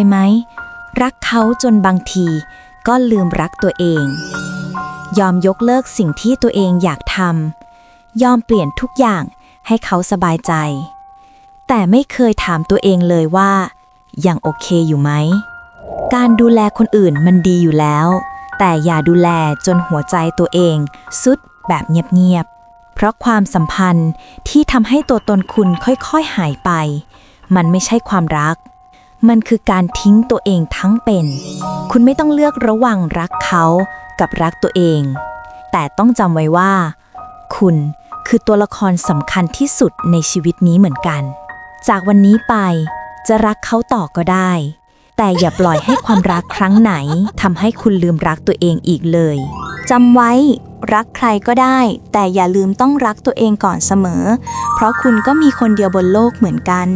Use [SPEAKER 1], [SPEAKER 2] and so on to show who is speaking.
[SPEAKER 1] ยไหม รักเขาจนบางทีก็ลืมรักตัวเอง ยอมยกเลิกสิ่งที่ตัวเองอยากทำยอมเปลี่ยนทุกอย่างให้เขาสบายใจ แต่ไม่เคยถามตัวเองเลยว่า ยังโอเคอยู่ไหม การดูแลคนอื่นมันดีอยู่แล้ว แต่อย่าดูแลจนหัวใจตัวเองสุดแบบเงียบๆ เพราะความสัมพันธ์ที่ทำให้ตัวตนคุณค่อยๆหายไป มันไม่ใช่ความรัก มันคือการทิ้งตัวเองทั้งเป็น คุณไม่ต้องเลือกระหว่างรักเขากับรักตัวเอง แต่ต้องจำไว้ว่า คุณคือตัวละครสำคัญที่สุดในชีวิตนี้เหมือนกัน จากวันนี้ไปจะรักเขาต่อก็ได้ แต่อย่าปล่อยให้ความรักครั้งไหนทำให้คุณลืมรักตัวเองอีกเลยจำไว้รักใครก็ได้ แต่อย่าลืมต้องรักตัวเองก่อนเสมอ เพราะคุณก็มีคนเดียวบนโลกเหมือนกัน